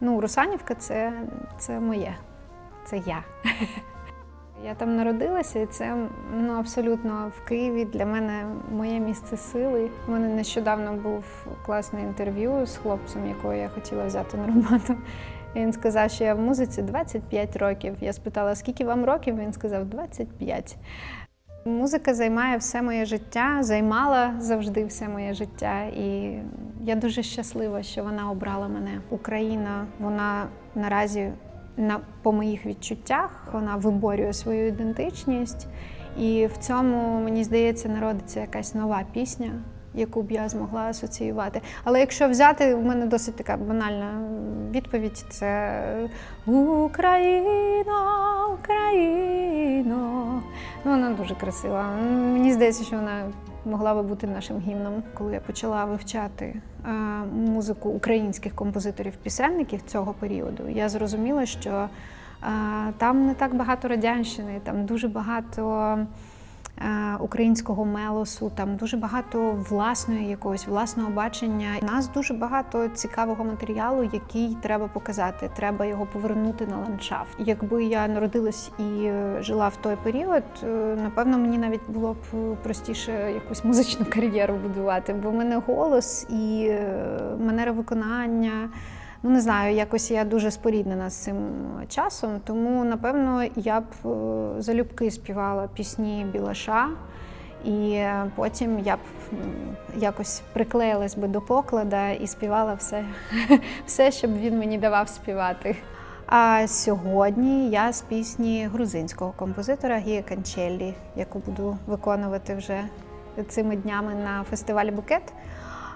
Ну, Русанівка це, це моє, це я. Я там народилася, і це ну, абсолютно в Києві для мене моє місце сили. У мене нещодавно був класне інтерв'ю з хлопцем, якого я хотіла взяти на роботу. Він сказав, що я в музиці 25 років. Я спитала, скільки вам років? Він сказав 25. Музика займає все моє життя, займала завжди все моє життя. І я дуже щаслива, що вона обрала мене. Україна, вона наразі на по моїх відчуттях вона виборює свою ідентичність, і в цьому мені здається народиться якась нова пісня, яку б я змогла асоціювати. Але якщо взяти, у мене досить така банальна відповідь: це Україна, Україно. Ну, вона дуже красива. Мені здається, що вона могла би бути нашим гімном. Коли я почала вивчати е, музику українських композиторів-пісенників цього періоду, я зрозуміла, що е, там не так багато радянщини, там дуже багато. Е, Українського мелосу, там дуже багато власної якогось власного бачення. У нас дуже багато цікавого матеріалу, який треба показати. Треба його повернути на ландшафт. Якби я народилась і жила в той період, е, напевно, мені навіть було б простіше якусь музичну кар'єру будувати, бо в мене голос і е, манера виконання. Ну, не знаю, якось я дуже споріднена з цим часом, тому напевно я б е, залюбки співала пісні Білаша, і потім я б якось приклеїлась би до поклада і співала все, все, щоб він мені давав співати. А сьогодні я з пісні грузинського композитора Гія Канчеллі, яку буду виконувати вже цими днями на фестивалі Букет.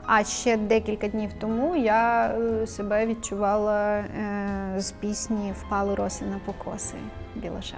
А ще декілька днів тому я е, себе відчувала е, з пісні Впали роси на покоси Білаша.